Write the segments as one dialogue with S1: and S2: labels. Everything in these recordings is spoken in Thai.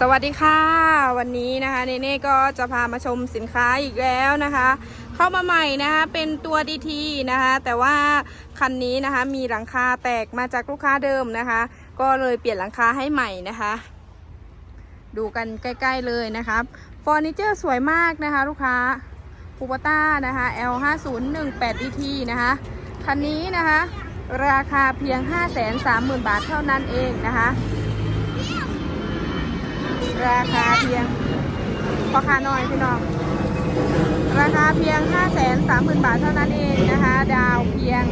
S1: สวัสดีค่ะ วันนี้นะคะเนเน่ก็จะพามาชมสินค้าอีกแล้วนะคะ เข้ามาใหม่นะคะเป็นตัวดีทีนะคะ แต่ว่าคันนี้นะคะมีหลังคาแตกมาจากลูกค้าเดิมนะคะ ก็เลยเปลี่ยนหลังคาให้ใหม่นะคะ ดูกันใกล้ ๆเลยนะครับเฟอร์นิเจอร์สวยมากนะคะ ลูกค้าปูปต้านะคะ L5018 DT นะคะคันนี้นะคะ ราคาเพียง 530,000 บาทเท่านั้นเองนะคะ ราคาเพียงพอคาน้อยพี่น้องราคาเพียง 5 3 0 0 0 0 บาทเท่านั้นเองนะคะ ดาวเพียง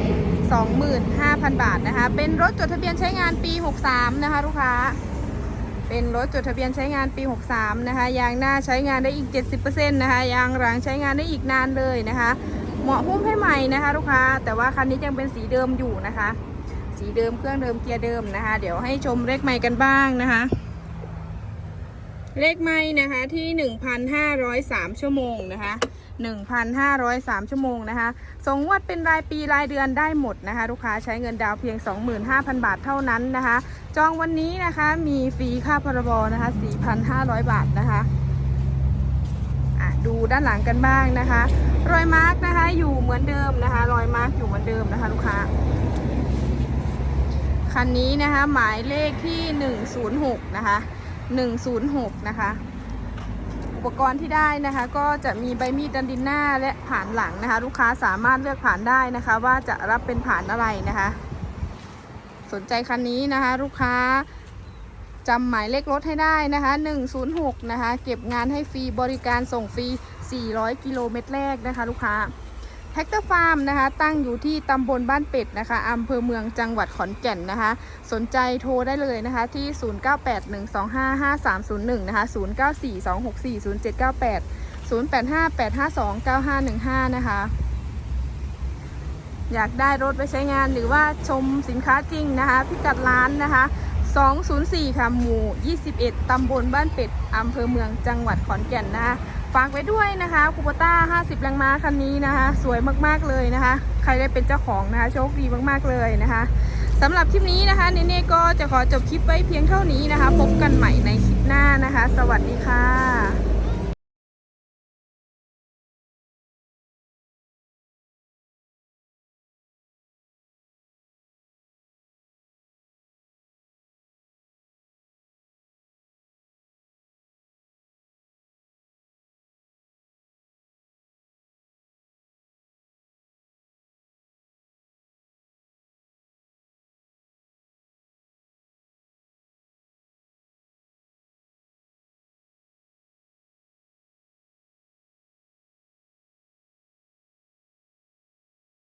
S1: 25,000 บาทนะคะ เป็นรถจดทะเบียนใช้งานปี 63 นะคะลูกค้า เป็นรถจดทะเบียนใช้งานปี 63 นะคะ ยางหน้าใช้งานได้อีก 70%นะคะ ยางหลังใช้งานได้อีกนานเลยนะคะ เหมาะหุ้มให้ใหม่นะคะลูกค้า แต่ว่าคันนี้ยังเป็นสีเดิมอยู่นะคะ สีเดิมเครื่องเดิมเกียร์เดิมนะคะ เดี๋ยวให้ชมเลขใหม่กันบ้างนะคะ เลขไม่นะคะที่ 1,503 ชั่วโมงนะคะ 1,503 ชั่วโมงนะคะส่งงวดเป็นรายปีรายเดือนได้หมดนะคะ ลูกค้าใช้เงินดาวน์เพียง 25,000 บาทเท่านั้นนะคะ จองวันนี้นะคะมีฟรีค่าพรบนะคะ 4,500 บาทนะคะอะดูด้านหลังกันบ้างนะคะ รอยมาร์กนะคะอยู่เหมือนเดิมนะคะ รอยมาร์กอยู่เหมือนเดิมนะคะลูกค้าคันนี้นะคะหมายเลขที่ 106 นะคะ 106 นะคะ อุปกรณ์ที่ได้นะคะก็จะมีใบมีดดันดินหน้าและผ่านหลังนะคะ ลูกค้าสามารถเลือกผ่านได้นะคะ ว่าจะรับเป็นผ่านอะไรนะคะ สนใจคันนี้นะคะ ลูกค้าจำหมายเลขรถให้ได้นะคะ 106 นะคะ เก็บงานให้ฟรีบริการส่งฟรี 400 กิโลเมตรแรกนะคะ ลูกค้า แท็กเตอร์ฟาร์มนะคะ ตั้งอยู่ที่ตำบลบ้านเป็ดนะคะอำเภอเมืองจังหวัดขอนแก่นนะคะ สนใจโทรได้เลยนะคะ ที่ 0981255301 นะคะ 0942640798 0858529515 นะคะ อยากได้รถไปใช้งานหรือว่าชมสินค้าจริงนะคะ พิกัดร้านนะคะ 204 ค่ะ หมู่ 21 ตำบลบ้านเป็ดอำเภอเมืองจังหวัดขอนแก่นนะคะ ฝากไว้ด้วยนะคะคูปต้า 50 แรงม้าคันนี้นะคะ สวยมากๆเลยนะคะ ใครได้เป็นเจ้าของนะคะ โชคดีมากๆเลยนะคะสำหรับคลิปนี้นะคะเนเน่ก็จะขอจบคลิปไว้เพียงเท่านี้นะคะ พบกันใหม่ในคลิปหน้านะคะ สวัสดีค่ะ